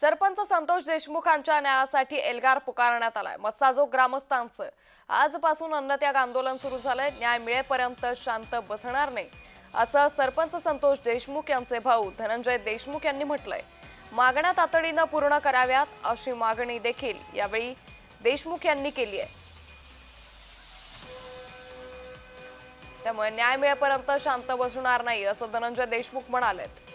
सरपंच संतोष देशमुखांच्या न्यायासाठी एल्गार पुकारण्यात आलाय. मत्साजो ग्रामस्थांचं. आजपासून अन्नत्याग आंदोलन सुरू झालंय. न्याय मिळेपर्यंत शांत बसणार नाही. असं सरपंच संतोष देशमुख यांचे भाऊ धनंजय देशमुख यांनी म्हटलंय. मागण्या तातडीनं पूर्ण कराव्यात अशी मागणी देखील यावेळी देशमुख यांनी केली आहे. त्यामुळे न्याय मिळेपर्यंत शांत बसणार नाही असं धनंजय देशमुख म्हणालेत.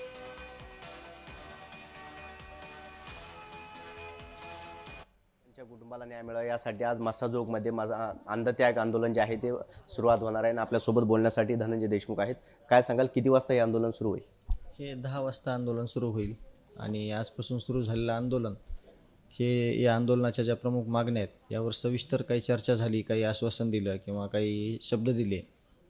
त्यांच्या कुटुंबाला न्याय मिळावा. यासाठी आज मस्साजोगमध्ये माझा अंधत्याग आंदोलन जे आहे ते सुरुवात होणार आहे. आणि आपल्यासोबत बोलण्यासाठी धनंजय देशमुख आहेत. काय सांगाल किती वाजता हे आंदोलन सुरू होईल? हे दहा वाजता आंदोलन सुरू होईल. आणि आजपासून सुरू झालेलं आंदोलन हे या आंदोलनाच्या ज्या प्रमुख मागण्या आहेत यावर सविस्तर काही चर्चा झाली काही आश्वासन दिलं किंवा काही शब्द दिले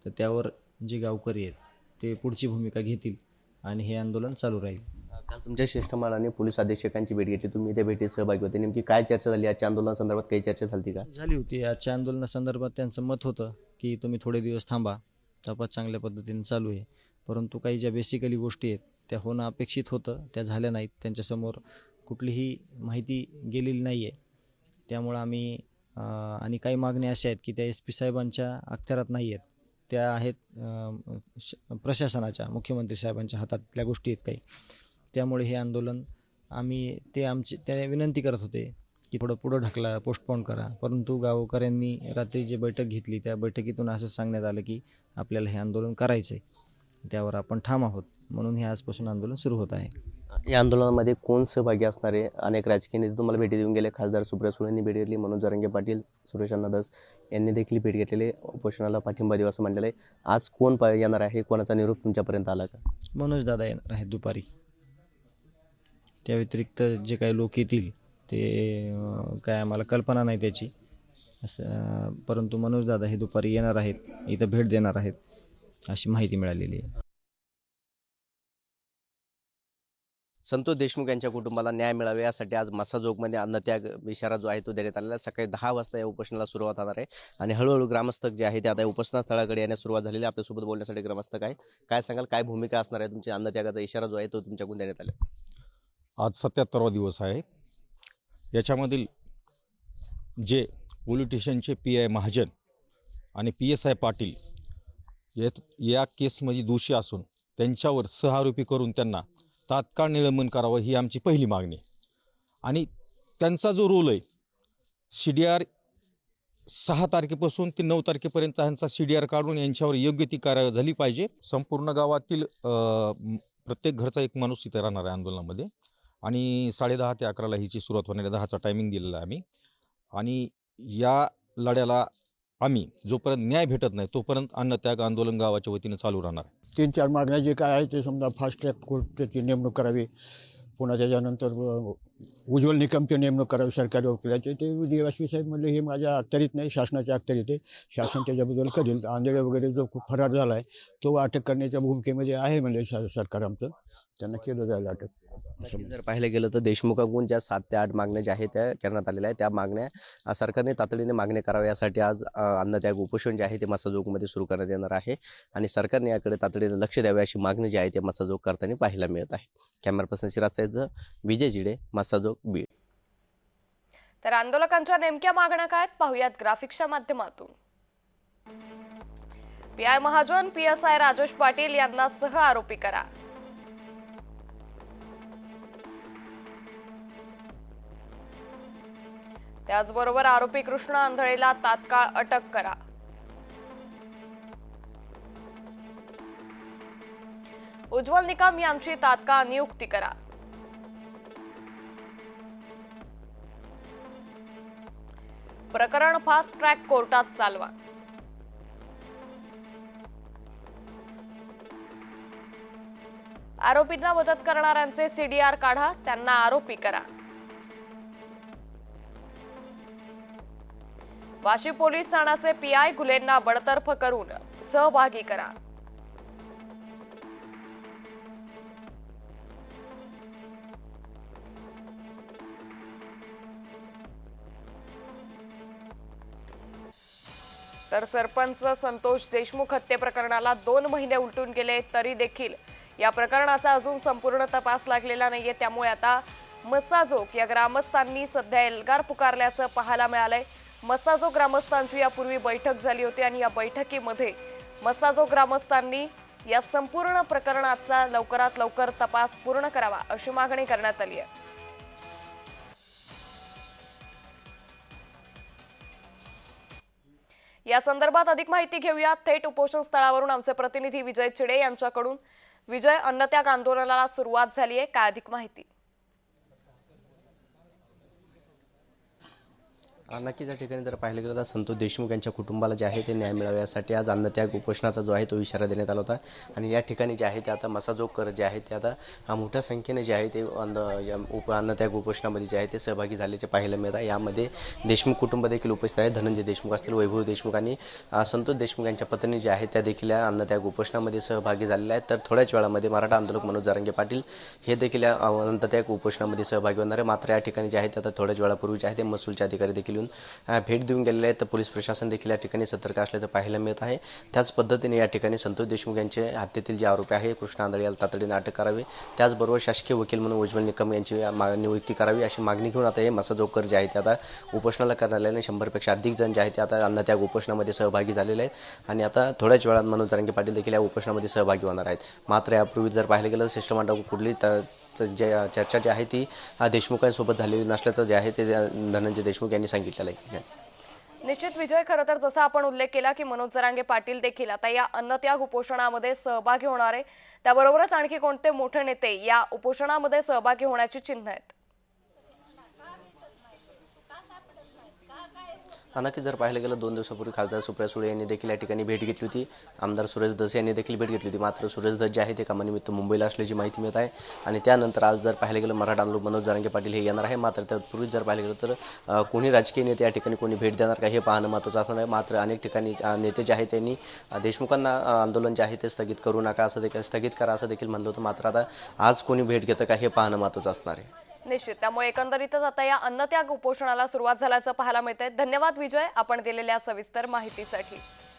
तर त्यावर जे गावकरी आहेत ते पुढची भूमिका घेतील आणि हे आंदोलन चालू राहील. काल तुमच्या शिष्टमंडळाने पोलीस अधीक्षकांची भेट घेतली. तुम्ही त्या भेटीत सहभागी होते. नेमकी काय चर्चा झाली? आजच्या आंदोलनासंदर्भात काही चर्चा झाली का? झाली होती. आजच्या आंदोलनासंदर्भात त्यांचं मत होतं की तुम्ही थोडे दिवस थांबा. तपास चांगल्या पद्धतीने चालू आहे. परंतु काही ज्या बेसिकली गोष्टी आहेत त्या होणं अपेक्षित होतं त्या झाल्या नाहीत. त्यांच्यासमोर कुठलीही माहिती गेलेली नाही आहे त्यामुळं आम्ही आणि काही मागण्या अशा आहेत की त्या एस पी साहेबांच्या अखत्यारात नाही आहेत त्या आहेत श- प्रशासनाच्या मुख्यमंत्री साहेबांच्या हातातल्या गोष्टी आहेत काही. त्यामुळे हे आंदोलन आम्ही ते आमचे त्या विनंती करत होते की थोडं पुढं ढकला पोस्टपोन करा. परंतु गावकऱ्यांनी रात्री जी बैठक घेतली त्या बैठकीतून असं सांगण्यात आलं की आपल्याला हे आंदोलन करायचं आहे त्यावर आपण ठाम आहोत. म्हणून हे आजपासून आंदोलन सुरू होत आहे. या आंदोलनामध्ये कोण सहभागी असणार आहे? अनेक राजकीय नेते तुम्हाला भेटी देऊन गेले. खासदार सुप्रिया सुळेंनी भेट घेतली. मनोज जरंगे पाटील सुरेश अण्णादास यांनी देखील भेट घेतलेली. आहे. उपोषणाला पाठिंबा देऊ असं म्हणलेलं आहे. आज कोण येणार आहे? कोणाचा निरोप तुमच्यापर्यंत आला का? मनोज दादा येणार आहेत दुपारी. त्या व्यतिरिक्त जे काही लोक येतील ते काय आम्हाला कल्पना नाही त्याची. असं परंतु मनोज दादा हे दुपारी येणार आहेत इथं भेट देणार आहेत अशी माहिती मिळालेली आहे. संतोष देशमुख यांच्या कुटुंबाला न्याय मिळावे यासाठी आज मसाजोगमध्ये अन्नत्याग इशारा जो आहे तो देण्यात आलेला सकाळी दहा वाजता या उपोषणाला सुरुवात होणार आहे. आणि हळूहळू ग्रामस्थक जे आहे ते आता या उपोषणास्थळाकडे येण्यास सुरुवात झालेली आहे. आपल्यासोबत बोलण्यासाठी ग्रामस्थक आहे काय सांगाल? काय भूमिका असणार आहे तुमच्या अन्नत्यागाचा इशारा जो आहे तो तुमच्याकडून देण्यात आला आज सत्याहत्तरवा दिवस आहे. याच्यामधील जे पोलिटिशियनचे पी आय महाजन आणि पी एस आय पाटील या या केसमध्ये दोषी असून त्यांच्यावर सहआरोपी करून त्यांना तात्काळ निलंबन करावं ही आमची पहिली मागणी. आहे. आणि त्यांचा जो रोल आहे सी डी आर सहा तारखेपासून ते नऊ तारखेपर्यंत ह्यांचा सी डी आर काढून यांच्यावर योग्य ती कारवाई झाली पाहिजे. संपूर्ण गावातील प्रत्येक घरचा एक माणूस इथे राहणार आहे आंदोलनामध्ये. आणि साडेदहा ते अकराला हिची सुरुवात होणार आहे. दहाचा टायमिंग दिलेला आहे आम्ही. आणि या लढ्याला आम्ही जोपर्यंत न्याय भेटत नाही तोपर्यंत अन्नत्याग आंदोलन गावाच्या वतीनं चालू राहणार तीन चार मागण्या जे काय आहे ते समजा फास्ट ट्रॅक त्याची नेमणूक करावी. पुन्हा त्याच्यानंतर उज्ज्वल निकमची नेमणूक करावी सरकारी वकिलाचे ते देवाश्वी साहेब म्हणले हे माझ्या अखत्यारीत नाही शासनाच्या अखत्यारीत आहे. शासन त्याच्याबद्दल करेल आंधळे वगैरे जो खूप फरार झाला आहे तो अटक करण्याच्या भूमिकेमध्ये आहे म्हणजे सरकार आमचं. त्यांना केलं जाईल अटक. जर पाहायला गेलं तर देशमुखांकडून ज्या सात ते आठ मागण्या ज्या आहेत त्या करण्यात आलेल्या आहेत. त्या मागण्या सरकारने तातडीने मागण्या कराव्या यासाठी आज अन्नत्याग उपोषण जे आहे ते मसाजोगमध्ये सुरू करण्यात येणार आहे. आणि सरकारने याकडे तातडीने लक्ष द्यावे अशी मागणी जी आहे ते मसाजोग करताना पाहायला मिळत आहे. कॅमेरा पर्सन सिराज सैद विजय जिडे महासाजोग बीड. तर आंदोलकांच्या नेमक्या मागण्या काय पाहुयात ग्राफिक्सच्या माध्यमातून. P I Mahajan P S I Rajesh Patil यांना सह आरोपी करा त्याचबरोबर आरोपी कृष्ण आंधळेला तात्काळ अटक करा. उज्ज्वल निकम यांची तात्काळ नियुक्ती करा. प्रकरण फास्ट ट्रॅक कोर्टात चालवा. आरोपींना मदत करणाऱ्यांचे सीडीआर काढा त्यांना आरोपी करा. वाशी पोलीस ठाण्याचे पीआय गुलेंना बडतर्फ करून सहभागी करा. तर सरपंच संतोष देशमुख हत्ये प्रकरणाला दोन महिने उलटून गेले तरी देखील या प्रकरणाचा अजून संपूर्ण तपास लागलेला नाहीये. त्यामुळे आता मसाजोक या ग्रामस्थांनी सध्या एल्गार पुकारल्याचं पाहायला मिळालंय. मसाजो ग्रामस्थांची यापूर्वी बैठक झाली होती आणि या बैठकीमध्ये मसाजो ग्रामस्थांनी या संपूर्ण प्रकरणाचा लवकरात लवकर तपास पूर्ण करावा अशी मागणी करण्यात आली आहे. या संदर्भात अधिक माहिती घेऊया. थेट उपोषण स्थळावरून आमचे प्रतिनिधी विजय चिडे यांच्याकडून. विजय अन्नत्याग आंदोलनाला सुरुवात झाली आहे काय अधिक माहिती? नक्कीच या ठिकाणी जर पाहिलं गेलं तर संतोष देशमुख यांच्या कुटुंबाला जे आहे ते न्याय मिळावा यासाठी आज अन्नत्याग उपोषणाचा जो आहे तो इशारा देण्यात आला होता. आणि या ठिकाणी जे आहे ते आता मसाजोगकर जे आहे ते आता मोठ्या संख्येने जे आहे ते अन्न या उप अन्नत्याग उपोषणामध्ये जे आहे ते सहभागी झाल्याचे पाहायला मिळत आहे. यामध्ये देशमुख कुटुंब देखील उपस्थित आहे. धनंजय देशमुख असतील वैभव देशमुख आणि संतोष देशमुख यांच्या पत्नी ज्या आहेत त्या देखील या अन्नत्याग उपोषणामध्ये सहभागी झालेल्या आहेत. तर थोड्याच वेळामध्ये मराठा आंदोलक मनोज जारंगे पाटील हे देखील या अन्नत्याग उपोषणामध्ये सहभागी होणार आहे. मात्र या ठिकाणी जे आहे ते आता थोड्याच वेळापूर्वी जे आहे ते महसूलचे अधिकारी देखील येऊन भेट देऊन गेलेले आहेत. तर पोलीस प्रशासन देखील या ठिकाणी सतर्क असल्याचं पाहायला मिळत आहे. त्याच पद्धतीने या ठिकाणी संतोष देशमुख यांचे हत्येतील जे आरोपी आहे कृष्ण आंधळे याला तातडीने अटक करावी. त्याचबरोबर शासकीय वकील म्हणून उज्ज्वल निकम यांची मा- नियुक्ती करावी अशी मागणी घेऊन आता हे मसाजोकर जे आहे ते आता उपोषणाला करण्यात आल्याने शंभरपेक्षा अधिक जण जे आहे ते आता अन्नत्याग उपोषणामध्ये सहभागी झालेले आहेत. आणि आता थोड्याच वेळात मनोज जारंगे पाटील देखील या उपोषणामध्ये सहभागी होणार आहेत. मात्र यापूर्वी जर पाहिलं गेलं तर शिष्टमंडळ कुठली जे चर्चा जी आहे ती देशमुखांसोबत झालेली नसल्याचं जे आहे ते धनंजय देशमुख यांनी सांगितलेलं आहे. निश्चित विजय खरं तर जसा आपण उल्लेख केला की मनोज जरांगे पाटील देखील आता या अन्नत्याग उपोषणामध्ये सहभागी होणार आहे. त्याबरोबरच आणखी कोणते मोठे नेते या उपोषणामध्ये सहभागी होण्याची चिन्ह आहेत? हा, नक्कीच जर पाहिलं गेलं दोन दिवसापूर्वी खासदार सुप्रिया सुळे यांनी देखील या ठिकाणी भेट घेतली होती. आमदार सुरेश धस यांनी देखील भेट घेतली होती. मात्र सुरेश धस जे आहे ते कामानिमित्त मुंबईला असल्याची माहिती मिळत आहे. आणि त्यानंतर आज जर पाहिलं गेलं मराठा आंदोलन मनोज जारंगे पाटील हे येणार आहे. मात्र त्यापूर्वीच जर पाहिलं गेलं तर कोणी राजकीय नेते या ठिकाणी कोणी भेट देणार का हे पाहणं महत्त्वाचं असणार आहे. मात्र अनेक ठिकाणी नेते जे आहेत त्यांनी देशमुखांना आंदोलन जे आहे ते स्थगित करू नका असं देखील स्थगित करा असं देखील म्हणलं होतं. मात्र आता आज कोणी भेट घेतं का हे पाहणं महत्त्वाचं असणार आहे. निश्चित. त्यामुळे एकंदरीतच आता या अन्नत्याग उपोषणाला सुरुवात झाल्याचं पाहायला मिळतंय. धन्यवाद विजय. आपण दिलेल्या सविस्तर माहितीसाठी.